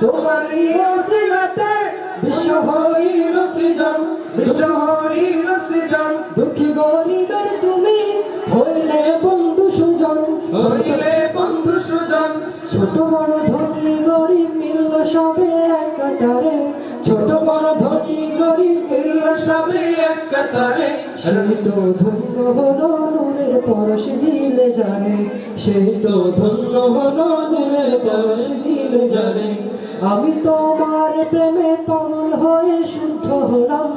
তোমারই ওসিলাতে বিশ্ব হইল সৃজন বিশ্ব হইল সৃজন দুঃখী গরিবের তুমি হইলে বন্ধু সুজন, হইলে বন্ধু সুজন। ছোট বড় ধনী গরিব মিলল সবে এক কাতারে। ছোট বড় ধনী গরিব মিলল সবে এক কাতারে। সেই তো ধন্য হলো নূরের পরশ দিলে জানে। সেই তো ধন্য হলো নূরের পরশ দিলে জানে। আমি তোমার প্রেমে পাগল হয়ে শুদ্ধ হলাম।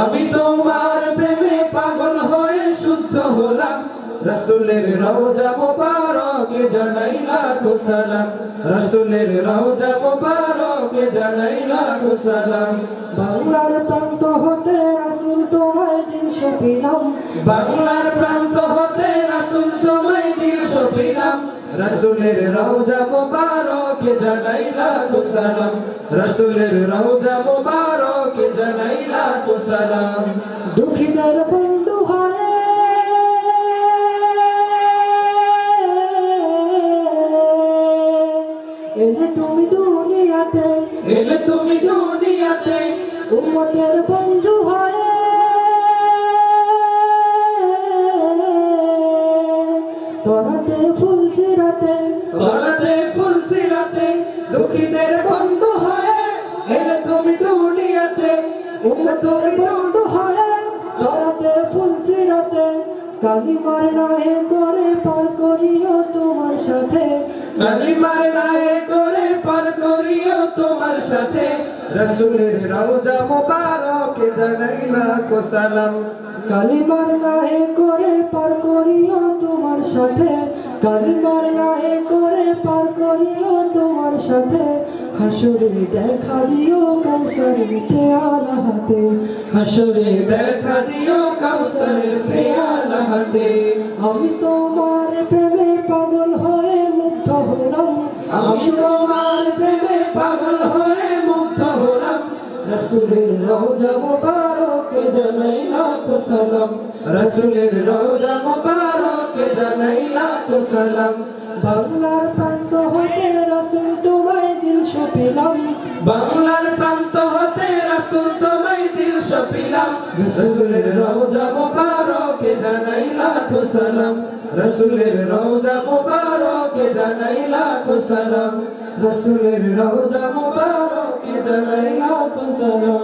আমি তোমার প্রেমে পাগল হয়ে শুদ্ধ হলাম। রসুলের রওজা মোবারকে জানাই লাখো সালাম। রসুলের রওজা মোবারকে জানাই লাখো সালাম। বাংলার প্রান্ত হতে আসিল তোমায় দিন সপিলাম বাংলার প্রান্ত রসুলের রওজা মোবারকে জানাই লাখো সালাম। রসুলের রওজা মোবারকে জানাই লাখো সালাম। দুঃখীদের বন্ধু হয়। এলে তুমি দুনিয়াতে। এলে তুমি দুনিয়াতে। উম্মতের বন্ধু তোরাতে ফুল সিরাতে। ধরাতে ফুল সিরাতে দুঃখীদের বন্ধু হয়ে। এলে তুমি দুনিয়াতে উম্মতের বন্ধু হয়। তোরাতে ফুল সিরাতে কালিমার নাহে করে পার করিও তোমার সাথে। কালিমার নায়ে করে পার করিও তোমার সাথে। রসুলের রওজা মোবারক জানাই লাখো সালাম। কালিমার নাহে করে পার করিও সাথে কালিমার নাহে করে পার করিও তোমার সাথে। হাসুরে দেখা দিও কৌশলের পেয়ালা হাতে। হাসরে দেখা দিও কাউসারের পেয়ালা হাতে। আমি তোমার প্রেমে পাগল হয়ে মুগ্ধ হলাম। আমি তোমার প্রেমে পাগল হয়ে মুগ্ধ হলাম। রসুলের রোজা মোবারক জানাই লাখো সালাম। রসুলের রওজা মোবারক জানাই লাখো সালাম বাংলার প্রান্ত হতে রসুল তোমায় দিল সপিলাম। বাংলার প্রান্ত হতে রাসুল তোমায় দিল সপিলাম। রসুলের রওজা মোবারক জানাই লাখো সালাম। রসুলের রওজা মোবারক জানাই লাখো সালাম। রসুলের রওজা মোবারক জানাই লাখো সালাম।